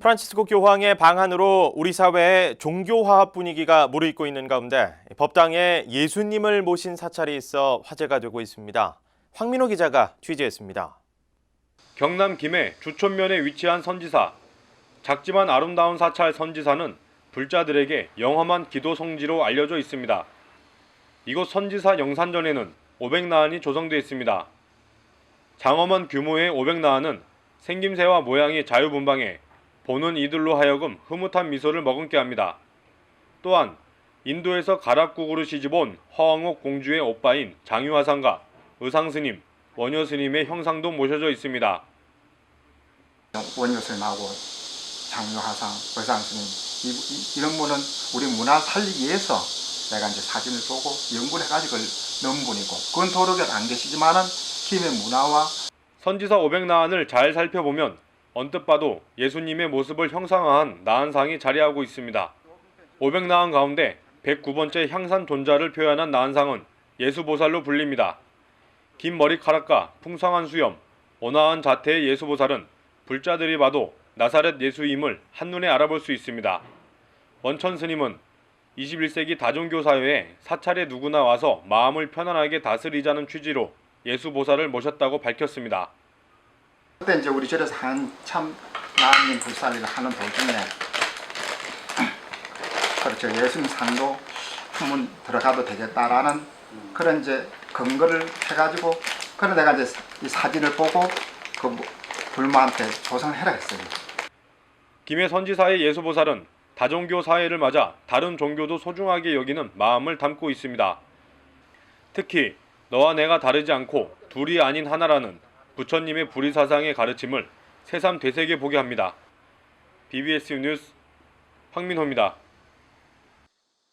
프란치스코 교황의 방한으로 우리 사회의 종교화합 분위기가 무르익고 있는 가운데 법당에 예수님을 모신 사찰이 있어 화제가 되고 있습니다. 황민호 기자가 취재했습니다. 경남 김해 주촌면에 위치한 선지사. 작지만 아름다운 사찰 선지사는 불자들에게 영험한 기도 성지로 알려져 있습니다. 이곳 선지사 영산전에는 500나안이 조성되어 있습니다. 장엄한 규모의 500나안은 생김새와 모양이 자유분방해 보는 이들로 하여금 흐뭇한 미소를 머금게 합니다. 또한 인도에서 가락국으로 시집온 허황옥 공주의 오빠인 장유화상과 의상스님, 원효스님의 형상도 모셔져 있습니다. 원효스님하고 장유하상, 의상스님 이, 이, 이런 분은 우리 문화 살리기 위해서 내가 이제 사진을 보고 연구를 해가지고 넣은 분이고 도로에 안 계시지만은 김의 문화와 선지사 500나안을 잘 살펴보면 언뜻 봐도 예수님의 모습을 형상화한 나안상이 자리하고 있습니다. 500나안 가운데 109번째 향산 존자를 표현한 나안상은 예수보살로 불립니다. 긴 머리카락과 풍성한 수염, 온화한 자태의 예수보살은 불자들이 봐도 나사렛 예수임을 한눈에 알아볼 수 있습니다. 원천 스님은 21세기 다종교 사회에 사찰에 누구나 와서 마음을 편안하게 다스리자는 취지로 예수보살을 모셨다고 밝혔습니다. 그때 이제 우리 절에서 한참 나님 불살이를 하는 도중에 그렇죠 예수님 상도 한번 들어가도 되겠다라는 그런 이제 근거를 해가지고 그래 내가 이제 이 사진을 보고 그 불마한테 조성을 해라 했어요. 김해 선지사의 예수보살은 다종교 사회를 맞아 다른 종교도 소중하게 여기는 마음을 담고 있습니다. 특히 너와 내가 다르지 않고 둘이 아닌 하나라는 부처님의 불의사상의 가르침을 새삼 되새겨 보게 합니다. BBS 뉴스 황민호입니다.